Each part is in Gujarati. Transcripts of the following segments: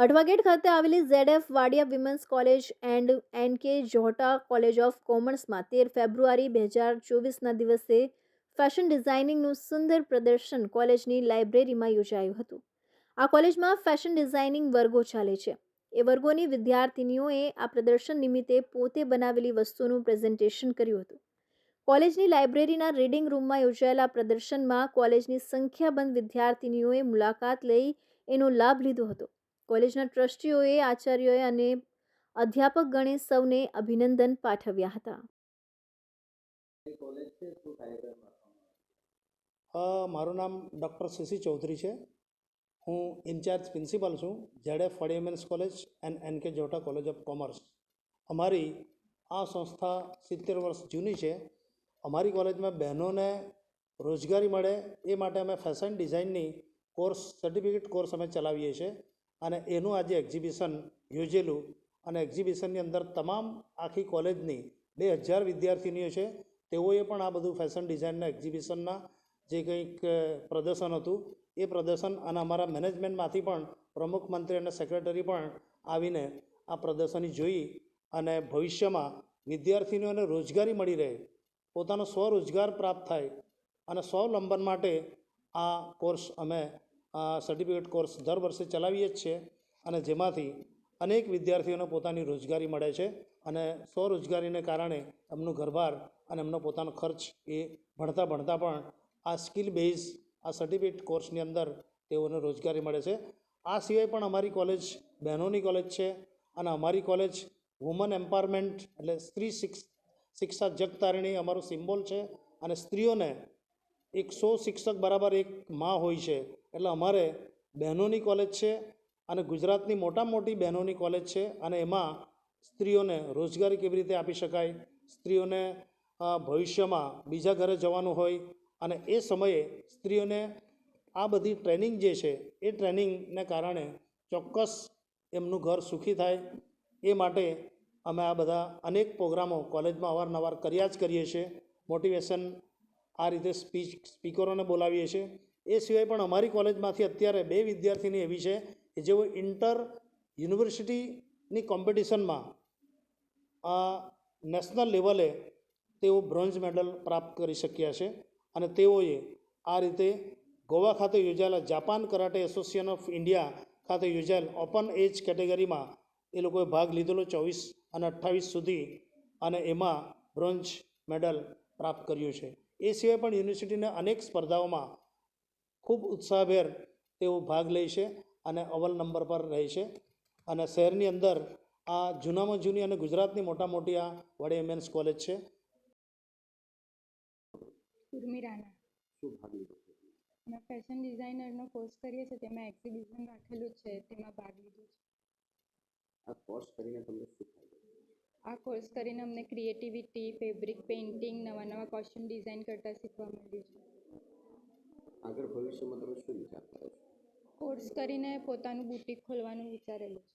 અઠવાગેટ ખાતે આવેલી ZF Wadia women's college and N K Jota college of કોમર્સમાં તેર ફેબ્રુઆરી બે હજાર ચોવીસના દિવસે ફેશન ડિઝાઇનિંગનું સુંદર પ્રદર્શન કોલેજની લાઇબ્રેરીમાં યોજાયું હતું. આ કોલેજમાં ફેશન ડિઝાઇનિંગ વર્ગો ચાલે છે. એ વર્ગોની વિદ્યાર્થિનીઓએ આ પ્રદર્શન નિમિત્તે પોતે બનાવેલી વસ્તુનું પ્રેઝન્ટેશન કર્યું હતું. કોલેજની લાઇબ્રેરીના રીડિંગ રૂમમાં યોજાયેલા પ્રદર્શનમાં કોલેજની સંખ્યાબંધ વિદ્યાર્થિનીઓએ મુલાકાત લઈ એનો લાભ લીધો હતો. કોલેજના ટ્રસ્ટીઓએ આચાર્યોએ અને અધ્યાપક ગણે સૌને અભિનંદન પાઠવ્યા હતા. મારું નામ ડૉક્ટર સીસી ચૌધરી છે. હું ઇન્ચાર્જ પ્રિન્સિપાલ છું ZF women's college and N K Jota college of commerce. અમારી આ સંસ્થા સિત્તેર વર્ષ જૂની છે. અમારી કોલેજમાં બહેનોને રોજગારી મળે એ માટે અમે ફેશન ડિઝાઇનની કોર્સ સર્ટિફિકેટ કોર્સ અમે ચલાવીએ છીએ. અને એનું આજે એક્ઝિબિશન યોજેલું અને એક્ઝિબિશનની અંદર તમામ આખી કોલેજની બે હજાર વિદ્યાર્થીનીઓ છે, તેઓએ પણ આ બધું ફેશન ડિઝાઇનના એક્ઝિબિશનના જે કંઈક પ્રદર્શન હતું, એ પ્રદર્શન અને અમારા મેનેજમેન્ટમાંથી પણ પ્રમુખ મંત્રી અને સેક્રેટરી પણ આવીને આ પ્રદર્શની જોઈ અને ભવિષ્યમાં વિદ્યાર્થીનીઓને રોજગારી મળી રહે, પોતાનો સ્વરોજગાર પ્રાપ્ત થાય અને સ્વાવલંબન માટે આ કોર્સ અમે સર્ટિફિકેટ કોર્સ દર વર્ષે ચલાવીએ જ છીએ અને જેમાંથી અનેક વિદ્યાર્થીઓને પોતાની રોજગારી મળે છે અને સ્વરોજગારીને કારણે એમનું ઘરબાર અને એમનો પોતાનો ખર્ચ એ ભણતા ભણતા પણ આ સ્કિલ બેઝ આ સર્ટિફિકેટ કોર્સની અંદર તેઓને રોજગારી મળે છે. આ સિવાય પણ અમારી કોલેજ બહેનોની કોલેજ છે અને અમારી કોલેજ વુમન એમ્પાવરમેન્ટ એટલે સ્ત્રી શિક્ષ, શિક્ષા જગતારિણી અમારું સિમ્બોલ છે અને સ્ત્રીઓને એક સો શિક્ષક બરાબર એક માં હોય છે. એટલે અમારે બહેનોની કોલેજ છે અને ગુજરાતની મોટા મોટી બહેનોની કોલેજ છે અને એમાં સ્ત્રીઓને રોજગારી કેવી રીતે આપી શકાય, સ્ત્રીઓને ભવિષ્યમાં બીજા ઘરે જવાનું હોય અને એ સમયે સ્ત્રીઓને આ બધી ટ્રેનિંગ જે છે એ ટ્રેનિંગને કારણે ચોક્કસ એમનું ઘર સુખી થાય. એ માટે અમે આ બધા અનેક પ્રોગ્રામો કોલેજમાં અવારનવાર કર્યા જ કરીએ છીએ. મોટિવેશન આ રીતે સ્પીચ, સ્પીકરોને બોલાવીએ છીએ. એ સિવાય પણ અમારી કોલેજમાંથી અત્યારે બે વિદ્યાર્થીની એવી છે કે જેઓ ઇન્ટર યુનિવર્સિટીની કોમ્પિટિશનમાં આ નેશનલ લેવલે તેઓ બ્રોન્ઝ મેડલ પ્રાપ્ત કરી શક્યા છે અને તેઓએ આ રીતે ગોવા ખાતે યોજાયેલા Japan karate association of India ખાતે યોજાયેલ ઓપન એજ કેટેગરીમાં એ લોકોએ ભાગ લીધેલો ચોવીસ અને અઠ્ઠાવીસ સુધી અને એમાં બ્રોન્ઝ મેડલ પ્રાપ્ત કર્યું છે. એ સિવાય પણ યુનિવર્સિટીના અનેક સ્પર્ધાઓમાં ખૂબ ઉત્સાહભેર તેઓ ભાગ લે છે અને અવ્વલ નંબર પર રહે છે. અને શહેરની અંદર આ જૂનામાં જૂની અને ગુજરાતની મોટા મોટી આ વડે એમએન્સ કોલેજ છે. અમે ફેશન ડિઝાઇનરનો કોર્સ કરીએ છીએ તેમાં એક્ઝિબિશન રાખેલું છે તેમાં ભાગ લીધો છે. આ કોર્સ કરીને તમને શું ફાયદો આ કોર્સ કરીને અમને ક્રિએટિવિટી ફેબ્રિક પેઇન્ટિંગ નવા નવા કોસ્ચ્યુમ ડિઝાઇન કરતાં શીખવા મળ્યું છે. આગળ ભવિષ્યમાં તમે શું વિચાર કરો છો? કોર્સ કરીને પોતાનું બુટીક ખોલવાનું વિચારેલું છે.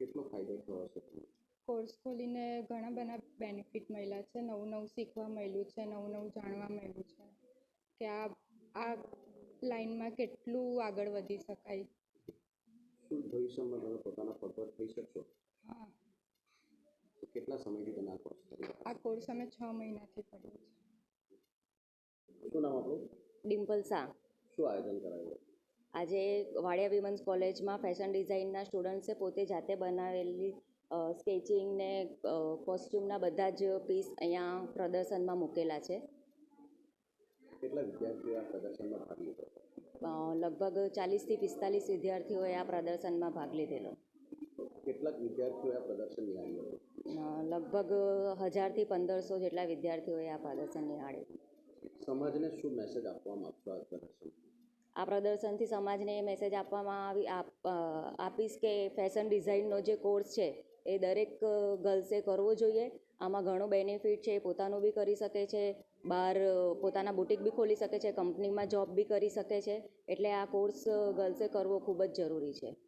કેટલો ફાયદો થયો છે કોર્સ ખોલીને ઘણા બધા બેનિફિટ મળ્યા છે. નવું નવું શીખવા મળ્યું છે નવું નવું જાણવા મળ્યું છે કે આ આ લાઈનમાં કેટલું આગળ વધી શકાય. શું ભવિષ્યમાં તમે પોતાના પગ પર થઈ શકશો? હા. કેટલા સમયથી તમે આ કોર્સ કરી આ કોર્સ અમે છ મહિનાથી કર્યો છે શું નામ આપણું ડિમ્પલ શાહ શું આયોજન કરાયું? આજે વાડિયા વિમન્સ કોલેજમાં ફેશન ડિઝાઇનના સ્ટુડન્ટ્સે પોતે જાતે બનાવેલી સ્કેચિંગ ને કોસ્ટ્યુમના બધા જ પીસ અહીંયા પ્રદર્શનમાં મૂકેલા છે. કેટલા વિદ્યાર્થીઓ આ પ્રદર્શનમાં ભાગ લીધો? લગભગ ચાલીસથી પિસ્તાલીસ વિદ્યાર્થીઓએ આ પ્રદર્શનમાં ભાગ લીધેલો. કેટલાક વિદ્યાર્થીઓએ આ પ્રદર્શન નિહાળ્યું? હતું લગભગ હજારથી પંદરસો જેટલા વિદ્યાર્થીઓએ આ પ્રદર્શન નિહાળ્યું. સમાજને શું મેસેજ આપવા માંગશો આ પ્રદર્શન આ પ્રદર્શનથી સમાજને એ મેસેજ આપવામાં આવી, આપ- આપીશ કે ફેશન ડિઝાઇનનો જે કોર્સ છે, એ દરેક ગર્લ્સે કરવો જોઈએ. આમાં ઘણો બેનિફિટ છે પોતાનું બી કરી શકે છે. બહાર પોતાના બુટિક બી ખોલી શકે છે કંપનીમાં જોબ બી કરી શકે છે. એટલે આ કોર્સ ગર્લ્સે કરવો ખૂબ જ જરૂરી છે.